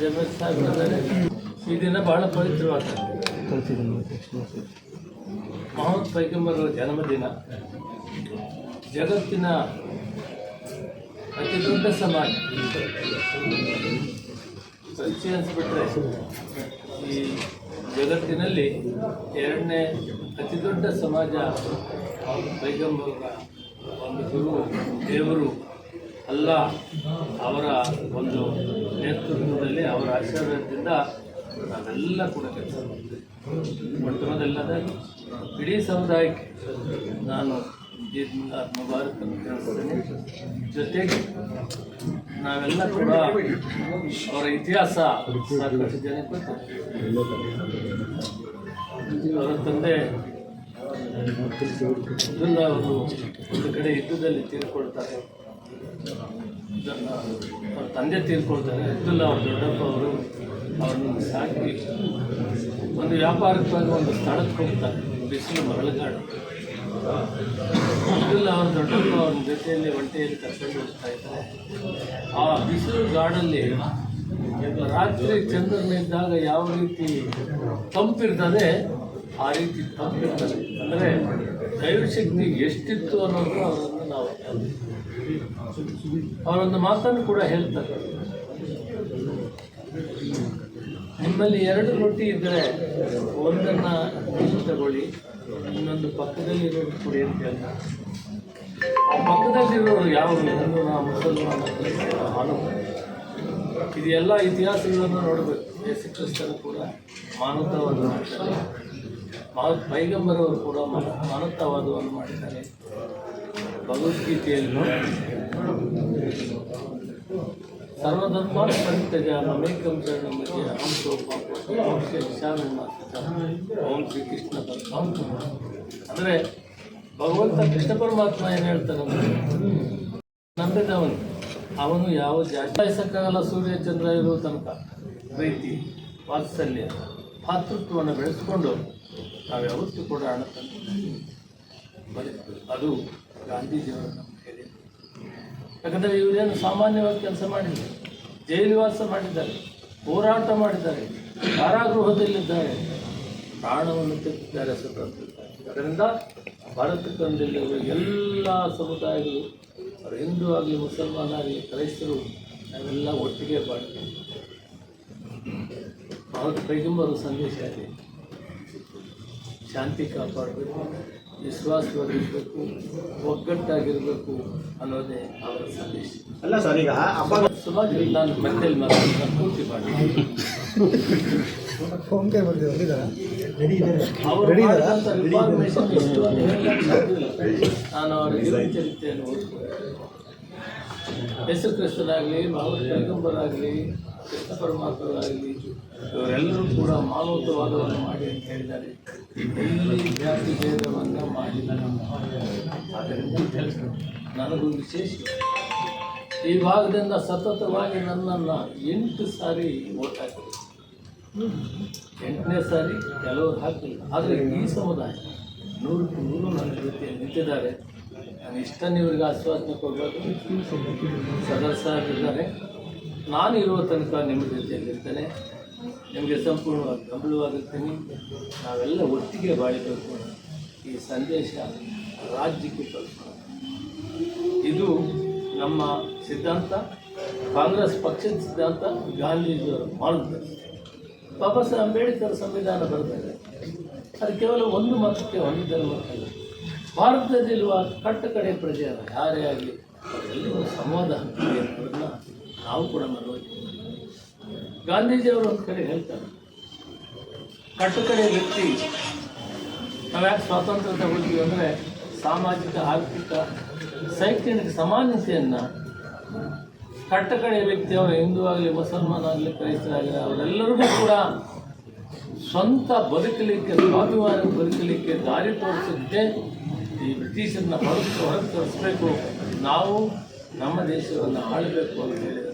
ಜಮೀರ್ ಸಾಹೇಬ್ ದಿನ ಬಹಳ ಪವಿತ್ರವಾದ ಮಹಮ್ಮದ್ ಪೈಗಂಬರ್ ಜನ್ಮದಿನ. ಜಗತ್ತಿನ ಅತಿ ದೊಡ್ಡ ಸಮಾಜ. ಸಚ್ಚಿ ಅನ್ಸ್ಬಿಟ್ರೆ ಈ ಜಗತ್ತಿನಲ್ಲಿ ಎರಡನೇ ಅತಿ ದೊಡ್ಡ ಸಮಾಜ ಪೈಗಂಬರ ಒಂದು ಗುರು, ದೇವರು ಅಲ್ಲ ಅವರ ಒಂದು ನೇತೃತ್ವದಲ್ಲಿ ಅವರ ಆಶೀರ್ವಾದದಿಂದ ನಾವೆಲ್ಲ ಕೂಡ ಕೆಲಸ ಮಾಡ್ತೀವಿ. ಮೊಟ್ಟಮೊದಲನೇದಾಗಿ ಇಡೀ ಸಮುದಾಯಕ್ಕೆ ನಾನು ಮುಬಾರಕ್ ಅಂತ ಕೇಳ್ಕೊಡ್ತೀನಿ ಜೊತೆಗೆ ನಾವೆಲ್ಲ ಕೂಡ ಅವರ ಇತಿಹಾಸ ಸಾಕಷ್ಟು ಜನಕ್ಕೆ ಅವರ ತಂದೆ ಅವರು ಒಂದು ಕಡೆ ಯುದ್ಧದಲ್ಲಿ ತೀರ್ಕೊಳ್ತಾರೆ. ಅವ್ರ ತಂದೆ ತೀರ್ಕೊಳ್ತಾರೆ. ಇದಲ್ಲ ಅವ್ರ ದೊಡ್ಡಪ್ಪ ಅವರು ಅವ್ರನ್ನ ಸಾಕಿ ಒಂದು ವ್ಯಾಪಾರಕ್ಕಾಗಿ ಒಂದು ಸ್ಥಳಕ್ಕೆ ಹೋಗ್ತಾರೆ. ಬಿಸಿಲು ಮರಳುಗಾಡು. ಅಬ್ದುಲ್ಲಾ ಅವ್ರ ದೊಡ್ಡಪ್ಪ ಅವ್ರ ಜೊತೆಯಲ್ಲಿ ಒಂಟೆಯಲ್ಲಿ ಕರ್ಕೊಂಡು ಹೋಗ್ತಾ ಇದ್ದಾರೆ, ಆ ಬಿಸಿಲು ಗಾಡಲ್ಲಿ ರಾತ್ರಿ ಚಂದ್ರನಿದ್ದಾಗ ಯಾವ ರೀತಿ ತಂಪಿರ್ತದೆ, ಆ ರೀತಿ ತಂಪಿರ್ತದೆ. ಅಂದರೆ ದೈವಶಕ್ತಿ ಎಷ್ಟಿತ್ತು ಅನ್ನೋದು ಅದನ್ನು ನಾವು ಅವರೊಂದು ಮಾತನ್ನು ಕೂಡ ಹೇಳ್ತಾರೆ. ನಿಮ್ಮಲ್ಲಿ ಎರಡು ರೊಟ್ಟಿ ಇದ್ದರೆ ಒಂದನ್ನು ಇಲ್ಲಿ ತಗೊಳ್ಳಿ, ಇನ್ನೊಂದು ಪಕ್ಕದಲ್ಲಿ ಇರೋದು ಕೊಡಿ ಅಂತ. ಹೇಳ್ತಾರೆ ಆ ಪಕ್ಕದಲ್ಲಿರೋರು ಯಾವ ಹಿಂದೂ ಮುಸಲ್ಮಾನ ಮಾನವ. ಇದು ಎಲ್ಲ ಇತಿಹಾಸಗಳನ್ನು ನೋಡಬೇಕು. ಯೇಸು ಕ್ರಿಸ್ತರು ಕೂಡ ಮಾನವತಾವಾದವನ್ನು ಮಾಡ್ತಾರೆ ಮಹತ್ ಪೈಗಂಬರವರು ಕೂಡ ಮಾನ- ಮಾನವತಾವಾದವನ್ನು ಮಾಡಿದ್ದಾರೆ. ಭಗವದ್ಗೀತೆಯಲ್ಲಿ ಸರ್ವಧರ್ಮ ಪರಿತ್ಯಜ ಮಮೇಕಂ ಶರಣಂ ಅಹಂ ಸೋಪಾಪ ವಿಶಾಲ ಓಂ ಶ್ರೀಕೃಷ್ಣ ಪರಮಾತ್ಮ. ಅಂದರೆ ಭಗವಂತ ಕೃಷ್ಣ ಪರಮಾತ್ಮ ಏನು ಹೇಳ್ತಾನಂದ್ರೆ ನಂಬಿದವನು. ಅವನು ಯಾವ ಜಾತಿ ಸೂರ್ಯ ಚಂದ್ರ ಇರೋ ತನಕ. ಪ್ರೀತಿ, ವಾತ್ಸಲ್ಯ, ಭಾತೃತ್ವವನ್ನು ಬೆಳೆಸ್ಕೊಂಡು ನಾವು ಯಾವತ್ತೂ ಕೂಡ ಹಣ ಅದು ಗಾಂಧೀಜಿಯವರು ಯಾಕಂದರೆ ಇವರೇನು ಸಾಮಾನ್ಯವಾಗಿ ಕೆಲಸ ಮಾಡಿದ್ದಾರೆ ಜೈಲುವಾಸ ಮಾಡಿದ್ದಾರೆ, ಹೋರಾಟ ಮಾಡಿದ್ದಾರೆ, ಕಾರಾಗೃಹದಲ್ಲಿದ್ದಾರೆ. ಪ್ರಾಣವನ್ನು ತೆಗೆದಿದ್ದಾರೆ ಸ್ವತಂತ್ರ ಅದರಿಂದ ಭಾರತಕ್ಕಂದಲ್ಲಿರುವ ಎಲ್ಲ ಸಮುದಾಯಗಳು, ಅವರು ಹಿಂದೂ ಆಗಲಿ ಮುಸಲ್ಮಾನ ಆಗಲಿ ಕ್ರೈಸ್ತರು, ನಾವೆಲ್ಲ ಒಟ್ಟಿಗೆ ಬಾಳ್ತೀವಿ. ಭಾರತ ಪೈಗಂಬರು ಸಂದೇಶ ಇದೆ. ಶಾಂತಿ ಕಾಪಾಡಬೇಕು. ವಿಶ್ವಾಸವಾಗಿರಬೇಕು ಒಗ್ಗಟ್ಟಾಗಿರಬೇಕು ಅನ್ನೋದೇ ಅವರ ಸಂದೇಶ. ಅಲ್ಲ ಸರ್ ಈಗ ಹಬ್ಬ ಸುಮಾರು ನಾನು ಮನೆಯಲ್ಲಿ ಮಾತಾಡ್ತಾ ಪೂರ್ತಿ ಮಾಡಿ. ನಾನು ಅವರ ಜೀವನ ಚರಿತ್ರೆಯನ್ನು ಓದ್ಕೊಂಡು ಯೇಸು ಕ್ರಿಸ್ತನಾಗಲಿ ಮಹಮ್ಮದ್ ಕೃಷ್ಣ ಪರಮಾತ್ಮರಾಗಲಿ, ಇವರೆಲ್ಲರೂ ಕೂಡ ಮಾನವತ್ವವಾದವನ್ನು ಮಾಡಿ ಅಂತ ಹೇಳಿದ್ದಾರೆ. ಎಲ್ಲಿ ಜಾತಿ ಭೇದವನ್ನು ಮಾಡಿಲ್ಲ ಆದ್ದರಿಂದ ನನಗೊಂದು ವಿಶೇಷ. ಈ ಭಾಗದಿಂದ ಸತತವಾಗಿ ನನ್ನನ್ನು ಎಂಟು ಸಾರಿ ಓಟ್ ಹಾಕಿದೆ ಎಂಟನೇ ಸಾರಿ ಕೆಲವರು ಹಾಕಿಲ್ಲ. ಆದರೆ ಈ ಸಮುದಾಯ ನೂರಕ್ಕೂ ನೂರು ನನ್ನ ಜೊತೆ ನಿಂತಿದ್ದಾರೆ. ನಾನು ಇಷ್ಟನ್ನು ಇವರಿಗೆ ಆಶ್ವಾಸನೆ ಕೊಡಬೇಕು. ಸದಸ್ಯರಿದ್ದಾರೆ ನಾನು ಇರುವ ತನಕ ನಿಮ್ಮ ಜೊತೆಯಲ್ಲಿರ್ತೇನೆ ನಿಮಗೆ ಸಂಪೂರ್ಣವಾಗಿ ಬೆಂಬಲವಾಗಿರ್ತೀನಿ ನಾವೆಲ್ಲ ಒಟ್ಟಿಗೆ ಬಾಳಬೇಕು ಈ ಸಂದೇಶ ರಾಜ್ಯಕ್ಕೆ ತಲುಪೋಣ ಇದು ನಮ್ಮ ಸಿದ್ಧಾಂತ. ಕಾಂಗ್ರೆಸ್ ಪಕ್ಷದ ಸಿದ್ಧಾಂತ, ಗಾಂಧೀಜಿಯವರು ಮಾಡುತ್ತಾರೆ ಬಾಬಾ ಸಾಹೇಬ್ ಅಂಬೇಡ್ಕರ್ ಸಂವಿಧಾನ ಬರ್ತಾರೆ ಅದು ಕೇವಲ ಒಂದು ಮತಕ್ಕೆ ಒಂದು ಧರ್ಮಕ್ಕಲ್ಲ ಭಾರತದಲ್ಲಿರುವ ಕಟ್ಟಕಡೆ ಅಲ್ಲ ಯಾರೇ ಆಗಲಿ, ಅವರೆಲ್ಲರೂ ಸಂವಾದ ನಾವು ಕೂಡ ಮನವರಿಕೆ ಗಾಂಧೀಜಿಯವರು ಒಂದು ಕಡೆ ಹೇಳ್ತಾರೆ, ಕಟ್ಟಕಡೆ ವ್ಯಕ್ತಿ, ನಾವ್ಯಾಕೆ ಸ್ವಾತಂತ್ರ್ಯ ತಗೊಳ್ತೀವಿ ಅಂದರೆ ಸಾಮಾಜಿಕ, ಆರ್ಥಿಕ, ಶೈಕ್ಷಣಿಕ ಸಮಾನತೆಯನ್ನು ಕಟ್ಟಕಡೆ ವ್ಯಕ್ತಿ ಅವರು ಹಿಂದೂ ಆಗಲಿ, ಮುಸಲ್ಮಾನ್ ಆಗಲಿ ಕ್ರೈಸ್ತರಾಗಲಿ ಅವರೆಲ್ಲರಿಗೂ ಕೂಡ ಸ್ವಂತ ಬದುಕಲಿಕ್ಕೆ, ಸ್ವಾಭಿಮಾನ ಬದುಕಲಿಕ್ಕೆ ದಾರಿ ತೋರಿಸಿದ್ದೇ ಈ ಬ್ರಿಟಿಷರನ್ನ ಹೊರತು ಹೊರಗೆ ತೋರಿಸ್ಬೇಕು. ನಾವು ನಮ್ಮ ದೇಶವನ್ನು ಆಳಬೇಕು ಅಂತ ಹೇಳಿದ